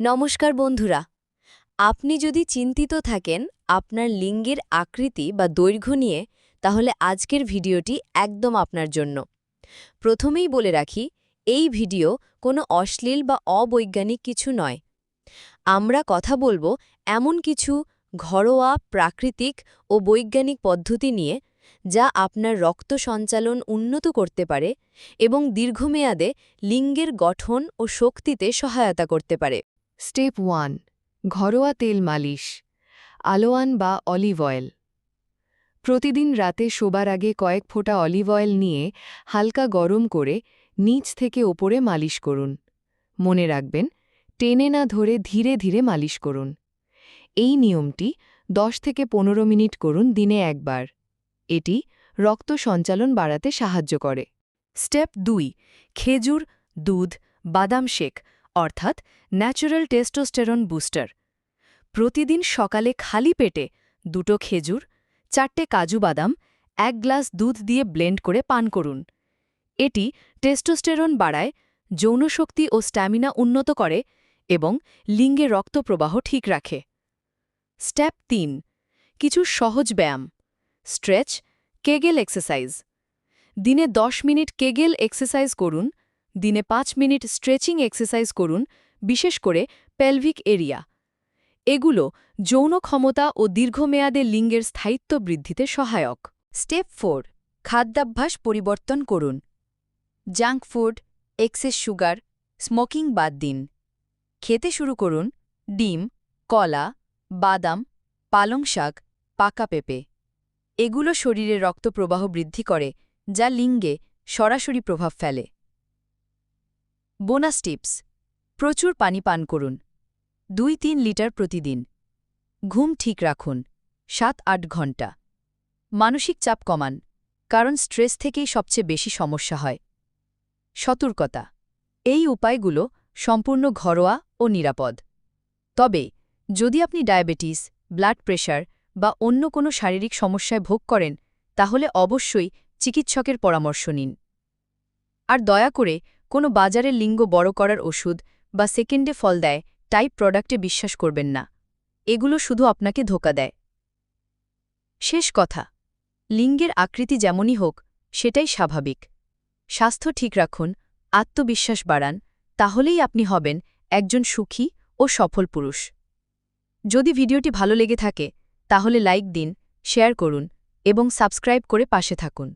নমস্কার বন্ধুরা। আপনি যদি চিন্তিত থাকেন আপনার লিঙ্গের আকৃতি বা দৈর্ঘ্য নিয়ে, তাহলে আজকের ভিডিওটি একদম আপনার জন্য। প্রথমেই বলে রাখি, এই ভিডিও কোনো অশ্লীল বা অবৈজ্ঞানিক কিছু নয়। আমরা কথা বলব এমন কিছু ঘরোয়া, প্রাকৃতিক ও বৈজ্ঞানিক পদ্ধতি নিয়ে, যা আপনার রক্ত সঞ্চালন উন্নত করতে পারে এবং দীর্ঘমেয়াদে লিঙ্গের গঠন ও শক্তিতে সহায়তা করতে পারে। স্টেপ ওয়ান, ঘরোয়া তেল মালিশ, আলোয়ান বা অলিভ অয়েল। প্রতিদিন রাতে শোবার আগে কয়েক ফোঁটা অলিভ অয়েল নিয়ে হালকা গরম করে নিচ থেকে ওপরে মালিশ করুন। মনে রাখবেন, টেনে না ধরে ধীরে ধীরে মালিশ করুন। এই নিয়মটি 10 থেকে পনেরো মিনিট করুন দিনে একবার। এটি রক্ত সঞ্চালন বাড়াতে সাহায্য করে। স্টেপ দুই, খেজুর, দুধ, বাদাম শেক অর্থাৎ ন্যাচারাল টেস্টোস্টেরন বুস্টার। প্রতিদিন সকালে খালি পেটে দুটো খেজুর, চারটে কাজু বাদাম, এক গ্লাস দুধ দিয়ে ব্লেন্ড করে পান করুন। এটি টেস্টোস্টেরন বাড়ায় যৌনশক্তি ও স্ট্যামিনা উন্নত করে এবং লিঙ্গে রক্তপ্রবাহ ঠিক রাখে। স্টেপ তিন, কিছু সহজ ব্যায়াম। Stretch, Kegel exercise. দিনে 10 মিনিট কেগেল এক্সারসাইজ করুন দিনে পাঁচ মিনিট স্ট্রেচিং এক্সারসাইজ করুন, বিশেষ করে পেলভিক এরিয়া। এগুলো যৌন ক্ষমতা ও দীর্ঘমেয়াদে লিঙ্গের স্থায়িত্ব বৃদ্ধিতে সহায়ক। স্টেপ ফোর, খাদ্যাভ্যাস পরিবর্তন করুন। Junk food, excess sugar, smoking বাদ দিন। খেতে শুরু করুন, ডিম, কলা, বাদাম, পালং শাক, পাকা পেঁপে। এগুলো শরীরে রক্তপ্রবাহ বৃদ্ধি করে, যা লিঙ্গে সরাসরি প্রভাব ফেলে। বোনাস টিপস, প্রচুর পানি পান করুন। দুই তিন লিটার প্রতিদিন। ঘুম ঠিক রাখুন, সাত আট ঘণ্টা। মানসিক চাপ কমান, কারণ স্ট্রেস থেকেই সবচেয়ে বেশি সমস্যা হয়। সতর্কতা, এই উপায়গুলো সম্পূর্ণ ঘরোয়া ও নিরাপদ। তবে, যদি আপনি ডায়াবেটিস, ব্লাড প্রেশার বা অন্য কোনো শারীরিক সমস্যায় ভোগ করেন, তাহলে অবশ্যই চিকিৎসকের পরামর্শ নিন। আর দয়া করে কোনো বাজারের লিঙ্গ বড় করার ওষুধ বা সেকেন্ডে ফল দেয় টাইপ প্রোডাক্টে বিশ্বাস করবেন না। এগুলো শুধু আপনাকে ধোকা দেয়। শেষ কথা, লিঙ্গের আকৃতি যেমনই হোক, সেটাই স্বাভাবিক। স্বাস্থ্য ঠিক রাখুন, আত্মবিশ্বাস বাড়ান, তাহলেই আপনি হবেন একজন সুখী ও সফল পুরুষ। যদি ভিডিওটি ভালো লেগে থাকে, তাহলে লাইক দিন, শেয়ার করুন এবং সাবস্ক্রাইব করে পাশে থাকুন।